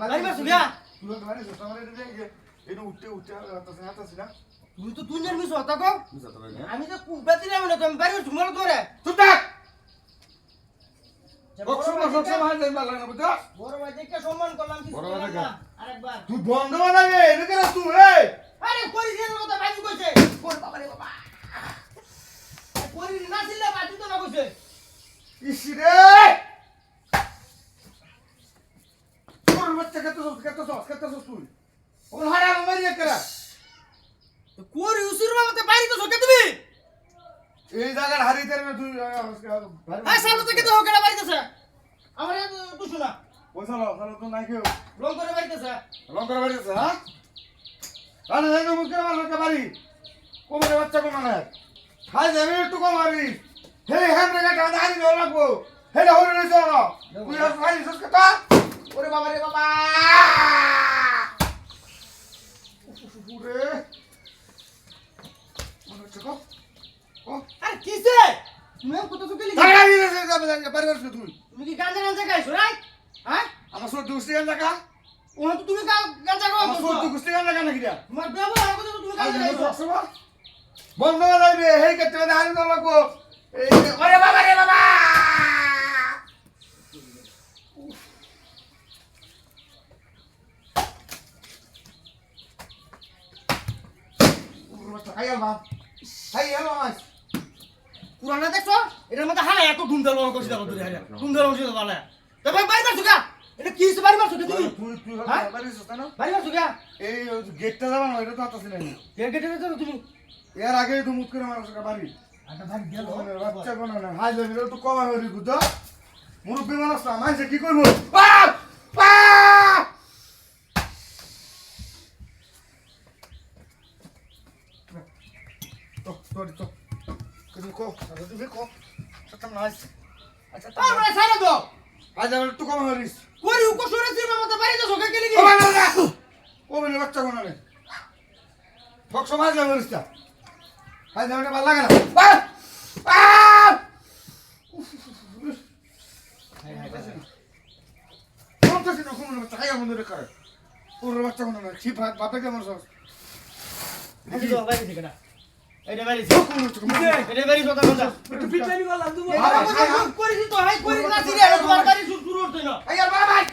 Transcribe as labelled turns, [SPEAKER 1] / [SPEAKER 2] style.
[SPEAKER 1] না
[SPEAKER 2] না
[SPEAKER 1] না
[SPEAKER 2] আমি তো কুবাতি না মানে তুমি বাইরে ঝুমাল করে
[SPEAKER 1] তুই দেখ তুই বন্ধ বানাবে এদিকে তুই
[SPEAKER 2] আরে করি দিয়ে কথা ভাই কইছে। ওরে বাবা রে বাবা। করি না ছিল বাতি তো না কইছে।
[SPEAKER 1] ইসি রে! তোর বাচ্চা কত সস কত সস কত সস তুই। ওর হারা মারি একরা
[SPEAKER 2] করি উসির মতে বাইরে তো সকে তুমি?
[SPEAKER 1] এই জায়গার হারিতে না তুই
[SPEAKER 2] হ্যাঁ থেকে তো হোকেরা বাইরেছে আমার দুশো না
[SPEAKER 1] পয়সা লাও তাহলে তো নাই কেউ
[SPEAKER 2] রং করে বাইরেছে
[SPEAKER 1] লঙ্কার বাড়ি আছে হ্যাঁ আরে দেখো মুখে আমার লঙ্কা বাড়ি কোমরে বাচ্চা কোন না খাই যাবে একটু কম মারি হে হ্যাঁ রে গাটা দাঁড়ি দেওয়া লাগবো হে রে হরে রে চল তুই খাই সস কথা ওরে বাবা রে বাবা উরে মনে হচ্ছে
[SPEAKER 2] কিসে তুমি কত লিখি
[SPEAKER 1] যাবে বাড়ি
[SPEAKER 2] তুমি কি গাঞ্জা গাঞ্জা খাইছো রাই হ্যাঁ
[SPEAKER 1] আমার গান দেখা
[SPEAKER 2] ওনা তো তুমি গা- গাঞ্জা খাও
[SPEAKER 1] আমার সব দুষ্টি গান দেখা নাকি
[SPEAKER 2] তোমার ব্যবহার করতে তুমি খাইছো
[SPEAKER 1] বন্ধ যাইবে হেই কেটে হারি না লাগবো ওরে বাবা রে বাবা হাই আলবা
[SPEAKER 2] পুরানা দেখছ? এটার মধ্যে হালা এত ধুমধাল রং করছি দেখো তুই হালা ধুমধাল রং করছি ভালো তবে বাড়ি মারছো গা এটা কি হইছে বাড়ি মারছো কে তুমি?
[SPEAKER 1] তুই তুই
[SPEAKER 2] হ্যাঁ?
[SPEAKER 1] বাড়ি না
[SPEAKER 2] মারছো গা
[SPEAKER 1] এই গেটটা যাবা না এটা তো আতাছি না
[SPEAKER 2] কে কেটে গেছো তুমি।
[SPEAKER 1] এর আগে তো মুখ করে মারছ বাড়ি।
[SPEAKER 2] আটা ভাই গেল।
[SPEAKER 1] বাচ্চা কোন না হাই যাবি তো কমা হরি বুঝছ মুরব্বী মানুষ না মাইছে কি করব? বাপ বাপ তো তো তুমি কো আচ্ছা তুমি কো সাথে নাইস আচ্ছা
[SPEAKER 2] আমরা সারা দাও
[SPEAKER 1] আজ আমি একটু কম হরিস
[SPEAKER 2] করি উকো সরে দিবা মত বাড়ি যাও কে লিখি
[SPEAKER 1] ও বাবা না ও বলে বাচ্চা কোন না ঠক সমাজ যাবে হরিস তা আজ আমি ভালো লাগে না কোনটাছি না কোন বাচ্চা খাইয়া বন্ধ করে ওর বাচ্চা কোন না ছিপ বাপে কেমন সস
[SPEAKER 2] এটা বাড়ি এটা বাড়ি কথা কথা
[SPEAKER 3] পিটানি করলাম তুমি
[SPEAKER 1] ভাই, ভাই, ভাই।
[SPEAKER 2] করি তো হাই করিস না সিরিয়াস তোমার বাড়ি শুরু হচ্ছে না
[SPEAKER 1] এই আর বাবা ভাই